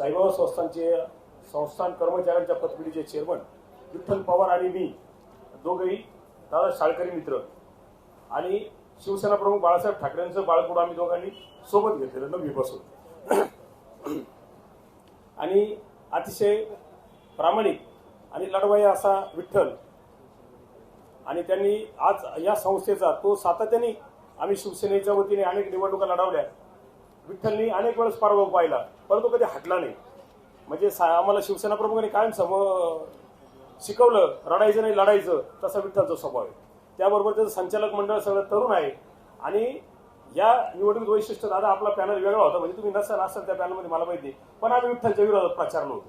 साईबाबा संस्थांचे संस्थान कर्मचाऱ्यांच्या पतपिढीचे चेअरमन विठ्ठल पवार आणि मी दोघंही दादा शाळकरी मित्र. आणि शिवसेना प्रमुख बाळासाहेब ठाकरेंचं बाळकुड आम्ही दोघांनी सोबत घेतलेलं नववीपासून. आणि अतिशय प्रामाणिक आणि लढवाई असा विठ्ठल आणि त्यांनी आज या संस्थेचा तो सातत्याने आम्ही शिवसेनेच्या वतीने अनेक निवडणुका लढवल्या. विठ्ठलनी अनेक वेळेस पराभव पाहिला. परंतु कधी हटला नाही. म्हणजे सा- आम्हाला शिवसेना प्रमुखांनी कायम सम शिकवलं रडायचं नाही लढायचं तसा विठ्ठलचा स्वभाव आहे. त्याबरोबर त्याचं संचालक मंडळ सगळं तरुण आहे. आणि या निवडणूक वैशिष्ट्य दादा आपला पॅनल वेगळा होता. म्हणजे तुम्ही नसाल असाल त्या पॅनलमध्ये मला माहिती आहे. पण आम्ही विठ्ठलच्या विरोधात प्रचारलो होतो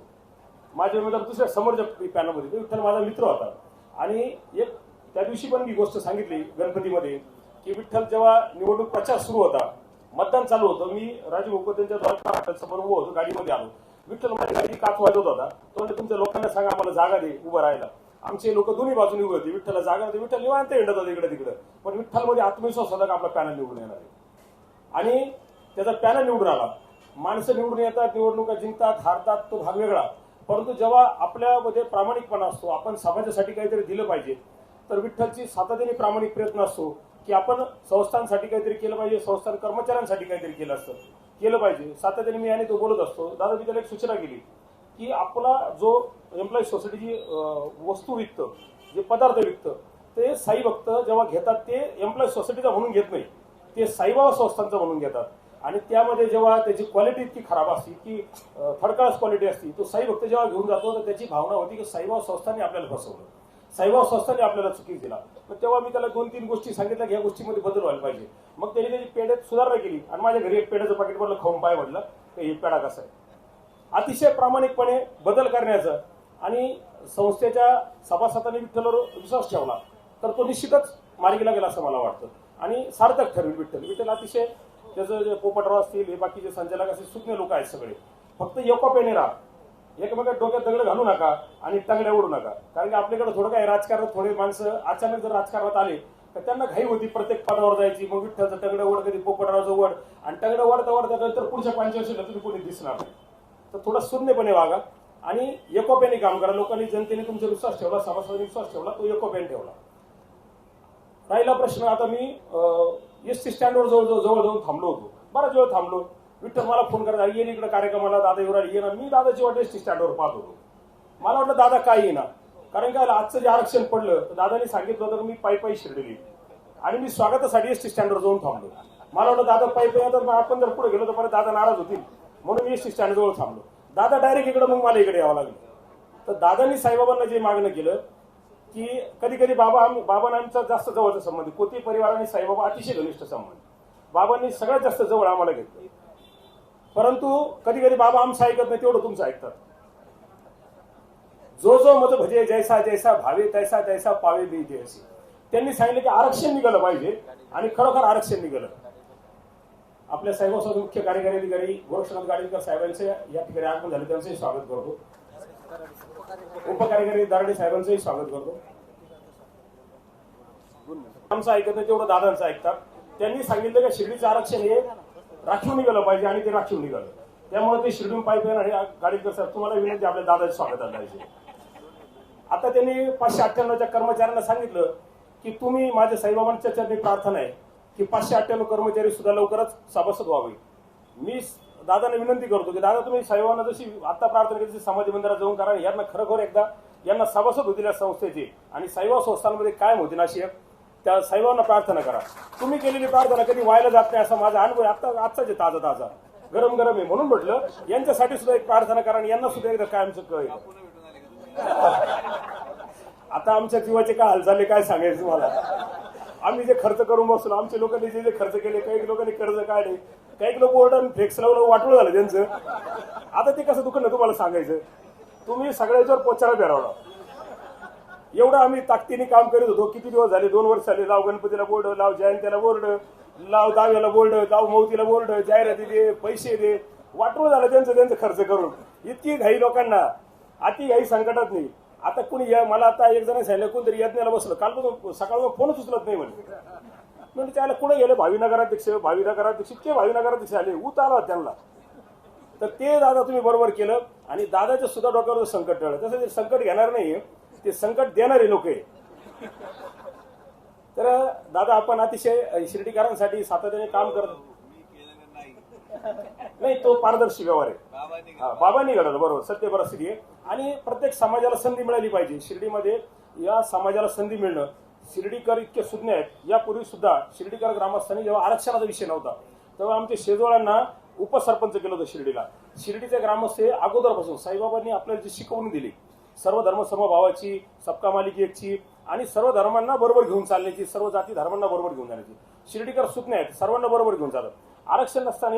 माझे उमेदवार दुसऱ्या समोरच्या पॅनलमध्ये विठ्ठल माझा मित्र होता. आणि एक त्या दिवशी पण मी गोष्ट सांगितली गणपतीमध्ये की विठ्ठल जेव्हा निवडणूक प्रचार सुरू होता मतदान चालू होतं. मी राजू भोपत त्यांच्यासमोर उभं होतो गाडीमध्ये आलो. विठ्ठल माझी गाडी काच वाजवत होता तो म्हणजे तुमच्या लोकांना सांगा आम्हाला जागा दे उभं राहायला. आमचे लोक दोन्ही बाजूने उभे होते. विठ्ठलला जागा होती. विठ्ठल निवांत हिंडत होता इकडे तिकडे. पण विठ्ठलमध्ये आत्मविश्वास होता का आपला पॅनल निवडून येणार आहे? आणि त्याचा पॅनल निवडून आला. माणसं निवडून येतात निवडणुका जिंकतात हारतात तो भाग वेगळा. परंतु जेव्हा आपल्यामध्ये प्रामाणिकपणा असतो आपण समाजासाठी काहीतरी दिलं पाहिजे तर विठ्ठलची सातत्याने प्रामाणिक प्रयत्न असतो. की आपण संस्थांसाठी काहीतरी केलं पाहिजे संस्थान कर्मचाऱ्यांसाठी काहीतरी केलं असतं. केलं पाहिजे. सातत्याने मी आणि तो बोलत असतो. दादा मी त्याला एक सूचना केली की आपला जो एम्प्लॉई सोसायटीची वस्तू विकतं जे पदार्थ विकतं ते साई भक्त जेव्हा घेतात ते एम्प्लॉई सोसायटीचा म्हणून घेत नाही. ते साईबाबा संस्थांचं म्हणून घेतात. आणि त्यामध्ये जेव्हा त्याची क्वालिटी इतकी खराब असते की थर्ड क्लास क्वालिटी असते तो साई भक्त जेव्हा घेऊन जातो तर त्याची भावना होती की साईबाबा संस्थांनी आपल्याला फसवलं. साईबाबा संस्थांनी आपल्याला चुकी दिला. मग तेव्हा मी त्याला दोन तीन गोष्टी सांगितल्या की ह्या गोष्टीमध्ये बदल व्हायला पाहिजे. मग त्याने त्याची पेढ्यात सुधारणा केली आणि माझ्या घरी एक पेढ्याचं पाकिट भरलं खाऊन पाय म्हटलं की हे पेडा कसा आहे? अतिशय प्रामाणिकपणे बदल करण्याचं आणि संस्थेच्या सभासदांनी विठ्ठलवर विश्वास ठेवला. तर तो निश्चितच मार्गीला गेला असं मला वाटतं. आणि सार्थक ठरेल विठ्ठल. विठ्ठल अतिशय त्याचं जे पोपटराव असतील हे बाकीचे संचालक असतील सुज्ञ लोक आहेत सगळे. फक्त एकोप्याने राहा. एकमेकात डोक्यात दगड घालू नका आणि टंगड्या ओढू नका. कारण की आपल्याकडे थोडं काय राजकारणात थोडे माणसं अचानक जर राजकारणात आले तर त्यांना घाई होती प्रत्येक पदावर जायची. मग विठ्ठलचं तगडं ओढ कधी पोपटरावचं ओढ. आणि तगडं ओढता ओढता तर पुढच्या पंचवर्षीला तुम्ही कोणी दिसणार नाही. तर थोडं शून्यपणे वागा आणि एकोप्याने काम करा. लोकांनी जनतेने तुमचा विश्वास ठेवला सभासदांनी विश्वास ठेवला तो एकोप्याने ठेवला. राहिला प्रश्न. आता मी एस टी स्टँडवर जवळ जवळ जवळ जाऊन थांबलो होतो. बराच वेळ थांबलो. विठ्ठल मला फोन करत येईन इकडे कार्यक्रमाला दादा येऊ राहिले. येणार मी दादाची वाट टी स्टँडवर पाहत होतो. मला वाटलं दादा काय येणार कारण काय आजचं जे आरक्षण पडलं तर दादानी सांगितलं होतं की मी पायी पायी शिरडली आणि मी स्वागतासाठी एस टी स्टँडवर जाऊन थांबलो. मला वाटलं दादा पायी पायी तर आपण जर पुढे गेलो तर परत दादा नाराज होतील. म्हणून मी एस टी स्टँड जवळ थांबलो. दादा डायरेक्ट इकडे मग मला इकडे यावं लागलं. तर दादांनी साईबाबांना जे मागणं केलं की कधी कधी बाबा आम- बाबांना आमचा जास्त जवळचा संबंध आहे. कोती परिवार आणि साईबाबा अतिशय घनिष्ठ संबंध. बाबांनी सगळ्यात जास्त जवळ आम्हाला घेतलं. परंतु कधी कधी बाबा आमचं ऐकत नाही तेवढं तुमचं ऐकतात. जो जो मज भजे जैसा जैसा भावे तैसा तैसा पावे मी जैसी त्यांनी सांगितलं की आरक्षण निघालं पाहिजे आणि खरोखर आरक्षण निघालं. आपल्या साहेबांसोबत मुख्य कार्यकारी अधिकारी गोरक्षनाथ गाडीकर साहेबांचे या ठिकाणी आगमन झाले त्यांचंही स्वागत करतो. उपकार्यकारी दारडे साहेबांचंही स्वागत करतो. आमचं ऐकत नाही तेवढं दादांचं ऐकतात. त्यांनी सांगितलं की शिर्डीचं आरक्षण हे राखीव निघालं पाहिजे आणि ते राखीव निघालं. त्यामुळे ते शिर्डून पाईपलाईन आणि गाडीकर साहेब तुम्हाला विनंती आपल्या दादाचं स्वागत पाहिजे आता त्यांनी पाचशे अठ्ठ्याण्णवच्या कर्मचाऱ्यांना सांगितलं की तुम्ही माझ्या साईबाबांच्या चरणी प्रार्थना आहे की पाचशे अठ्ठ्याण्णव कर्मचारी सुद्धा लवकरच सभासद व्हावे. मी दादाने विनंती करतो की दादा तुम्ही साईबाबांना जशी आता प्रार्थना केली समाज समाधी मंदिरात जाऊन करा. यांना खरोखर एकदा यांना सभासद होतील या संस्थेचे आणि साईबाबा संस्थांमध्ये कायम होतील अशी एक त्या साईबाबांना प्रार्थना करा. तुम्ही केलेली प्रार्थना कधी व्हायला जात नाही असा माझा अनुभव आहे. आता आजचा जे ताजा ताजा गरम गरम आहे म्हणून म्हटलं. यांच्यासाठी सुद्धा एक प्रार्थना करा आणि यांना सुद्धा एकदा कायमचं कळ आता आमच्या जीवाचे काय हालचाले काय सांगायचं तुम्हाला? आम्ही जे खर्च करून बसलो आमच्या लोकांनी जे जे खर्च केले काही लोकांनी कर्ज काढले काही लोक ओरडून फ्लेक्स लावलं वाटलं झालं त्यांचं. आता ते कसं दुखणं तुम्हाला सांगायचं? तुम्ही सगळ्याच्यावर पोचायला फिरवला एवढं आम्ही ताकदीने काम करीत होतो. किती दिवस झाले? दोन वर्ष झाले. लाव गणपतीला बोर्ड लाव जयंतीला बोर्ड लाव दाव्याला बोर्ड लाव मौतीला बोर्ड जाहिराती दे पैसे दे. वाटून झालं त्यांचं त्यांचं खर्च करून. इतकी घाई लोकांना. अति घाई संकटात नाही आता कुणी या- मला आता एक जण सांगितलं कोणतरी यज्ञाला बसलं. काल सकाळ फोनच उचलत नाही म्हणे. म्हणजे त्याला कुठे गेले? भावी नगराध्यक्ष भावी नगराध्यक्ष इतके भावी नगराध्यक्ष आले. ऊत आला त्यांना. तर ते दादा तुम्ही बरोबर केलं. आणि दादाच्या सुद्धा डोक्यावर संकट टळलं. तसं ते संकट घेणार नाही ते संकट देणारे लोक आहे तर दादा आपण अतिशय शिर्डीकरांसाठी सातत्याने काम करत नाही तो पारदर्शी व्यवहार आहे. बाबांनी घडवलं. बरोबर सत्य परिस्थिती आहे. आणि प्रत्येक समाजाला संधी मिळाली पाहिजे. शिर्डीमध्ये या समाजाला संधी मिळणं शिर्डीकर इतके सुज्ञ आहेत. यापूर्वी सुद्धा शिर्डीकर ग्रामस्थांनी जेव्हा आरक्षणाचा विषय नव्हता तेव्हा आमच्या शेजवळांना उपसरपंच केलं होतं शिर्डीला. शिर्डीचे ग्रामस्थ हे अगोदरपासून साईबाबांनी आपल्याला जी शिकवणी दिली सर्व धर्म समभावाची सबका मालिकी एकची आणि सर्व धर्मांना बरोबर घेऊन चालण्याची सर्व जाती धर्मांना बरोबर घेऊन जाण्याची. शिर्डीकर सुज्ञ आहेत सर्वांना बरोबर घेऊन जातात आरक्षण नसताना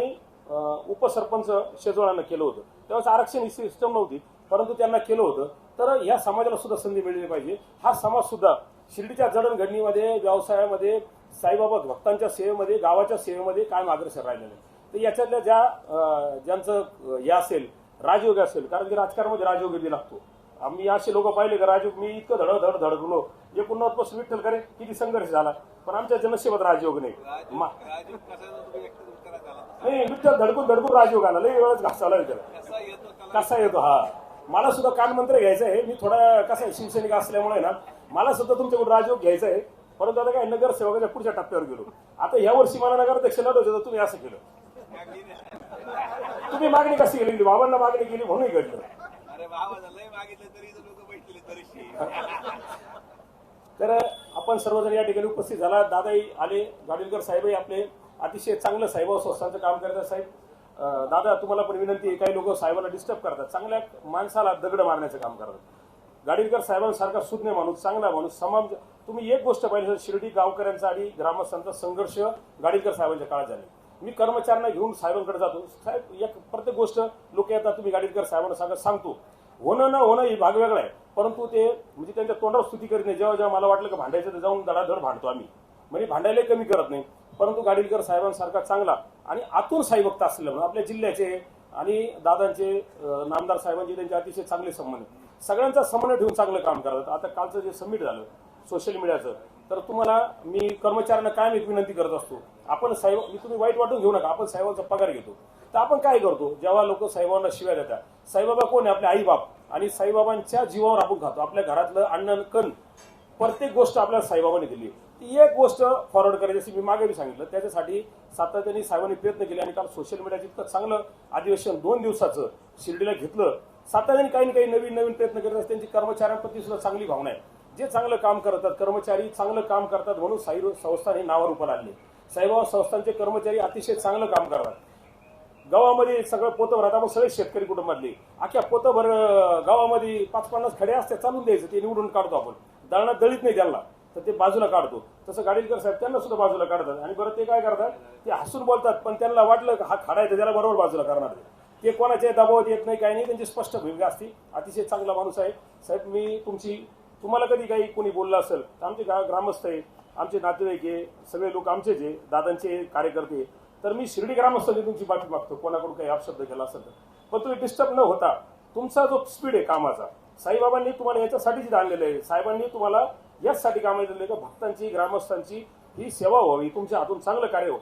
उपसरपंच शेजवळांना केलं होतं. तेव्हाच आरक्षण ही सिस्टम नव्हती परंतु त्यांना केलं होतं. तर या समाजाला सुद्धा संधी मिळली पाहिजे. हा समाज सुद्धा शिर्डीच्या जडणघडणीमध्ये व्यवसायामध्ये साईबाबा भक्तांच्या सेवेमध्ये गावाच्या सेवेमध्ये कायम अग्रेसर राहिले नाही तर याच्यातल्या ज्या ज्यांचं हे असेल राजयोग असेल कारण की राजकारणामध्ये राजयोग लागतो. आम्ही असे लोक पाहिले का राजयोग मी इतकं धड धड धडकलो एकोणनव्वदपासून विठ्ठल करे किती संघर्ष झाला. पण आमच्या जनसेवात राजयोग नाही. राजू राजू नाही विठ्ठल धडकून धडकून राजयोग आला. लई वेळच घासावला त्याला कसा येतो त्याला? कसा येतो हा. मला सुद्धा कानमंत्र घ्यायचं आहे. मी थोडा कसा आहे शिवसैनिक असल्यामुळे ना मला सुद्धा तुमच्याकडून राजयोग घ्यायचा आहे. परंतु आता काय नगरसेवकाच्या पुढच्या टप्प्यावर गेलो. आता या वर्षी मला नगराध्यक्ष लढवतो तर तुम्ही असं केलं. तुम्ही मागणी कशी केली? बाबांना मागणी केली म्हणून घडलं. तर आपण सर्वजण या ठिकाणी उपस्थित झाला. दादाही आले. गाडीलकर साहेबही आपले. अतिशय चांगलं साहेबा हो, संस्थांचं काम करतात साहेब. दादा तुम्हाला पण विनंती आहे काही लोक साहेबांना डिस्टर्ब करतात. चांगल्या माणसाला दगड मारण्याचं काम करतात. गाडीलकर साहेबांसारखा सुज्ञ माणूस चांगला माणूस समाज तुम्ही एक गोष्ट पाहिली शिर्डी गावकऱ्यांचा आणि ग्रामस्थांचा संघर्ष गाडीलकर साहेबांच्या काळात झाले. मी कर्मचाऱ्यांना घेऊन साहेबांकडे जातो. साहेब एक प्रत्येक गोष्ट लोक येतात तुम्ही गाडीलकर साहेबांना सांगत सांगतो. होणं न होणं ही भाग वेगळा आहे. परंतु ते म्हणजे त्यांच्या तोंडावर स्तुती करीत नाही. जेव्हा जेव्हा मला वाटलं की भांडायचं तर जाऊन धडाधड भांडतो आम्ही. म्हणजे भांडायला कमी करत नाही. परंतु गाडीलकर साहेबांसारखा चांगला आणि आतून साईभक्त असलेला आपल्या जिल्ह्याचे आणि दादांचे नामदार साहेबांचे त्यांचे अतिशय चांगले संबंध. सगळ्यांचा समन्वय ठेवून चांगलं काम करतात. आता कालचं जे समिट झालं सोशल मीडियाचं तर तुम्हाला मी कर्मचाऱ्यांना कायम एक विनंती करत असतो. आपण साहेब तुम्ही वाईट वाटून घेऊ नका. आपण साहेबांचा पगार घेतो. तर आपण काय करतो? जेव्हा लोक साईबाबांना शिव्या देतात साईबाबा कोण आहे? आपले आईबाप. आणि साईबाबांच्या जीवावर आपण खातो. आपल्या घरातलं अन्न कण प्रत्येक गोष्ट आपल्याला साईबाबांनी दिली. ती एक गोष्ट फॉरवर्ड करायची जशी मी मागे बी सांगितलं. त्याच्यासाठी सातत्याने साहेबांनी प्रयत्न केले आणि काल सोशल मीडियाचं इतकं चांगलं अधिवेशन दोन दिवसाचं शिर्डीला घेतलं. सातत्याने काही ना काही नवीन नवीन प्रयत्न करत असतात. त्यांची कर्मचाऱ्यांप्रती सुद्धा चांगली भावना आहे. जे चांगलं काम करतात कर्मचारी चांगलं काम करतात म्हणून साई संस्थान हे नावावर उपर आणले साईबाबा संस्थांचे कर्मचारी अतिशय चांगलं काम करतात. गावामध्ये सगळं पोतं भरतात मग सगळे शेतकरी कुटुंबातले. अख्ख्या पोतभर गावामध्ये पाच पन्नास खडे असते चालून द्यायचं. ते निवडून काढतो आपण. दळणा दळीत नाही त्यांना. तर ते बाजूला काढतो. तसं गाडीलकर साहेब त्यांना सुद्धा बाजूला काढतात. आणि बरं ते काय करतात? ते हसून बोलतात पण त्यांना वाटलं हा खडा आहे त्याला बरोबर बाजूला करणार ते. कोणाच्या दबावात येत नाही काही नाही. त्यांची स्पष्ट भूमिका असते. अतिशय चांगला माणूस आहे. साहेब मी तुमची तुम्हाला कधी काही कोणी बोललं असेल? तर आमचे ग्रामस्थ आहे. आमचे नातेवाईक आहे. सगळे लोक आमचेच आहे. दादांचे कार्यकर्ते तर मी शिर्डी ग्रामस्थांची तुमची बातमी मागतो. कोणाकडून काही अपशब्द केला असेल तर. पण तुम्ही डिस्टर्ब न होता तुमचा जो स्पीड आहे कामाचा साईबाबांनी तुम्हाला याच्यासाठीच आणलेलं आहे. साहेबांनी तुम्हाला याचसाठी कामं दिलेलं आहे का भक्तांची ग्रामस्थांची ही सेवा व्हावी तुमच्या हातून चांगलं कार्य हो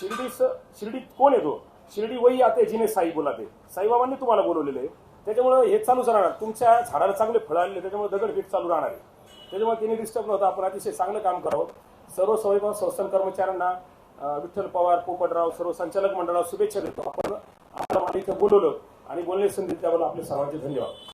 शिर्डीच शिर्डीत कोण येतो शिर्डी वही आते जिने साई बोलाते. साईबाबांनी तुम्हाला बोलवलेलं आहे. त्याच्यामुळे हे चालूच राहणार. तुमच्या झाडाला चांगले फळं आलेले त्याच्यामुळे दगडफेट चालू राहणार आहे. त्याच्यामुळे त्यांनी डिस्टर्ब नव्हता आपण अतिशय चांगलं काम करावं. सर्व स्वयंसेवक संस्थान कर्मचाऱ्यांना विठ्ठल पवार पोपटराव सर्व संचालक मंडळाला शुभेच्छा देतो. आपण आपल्या मला इथं बोलवलं आणि बोलण्याची संधी त्याबद्दल आपले सर्वांचे धन्यवाद.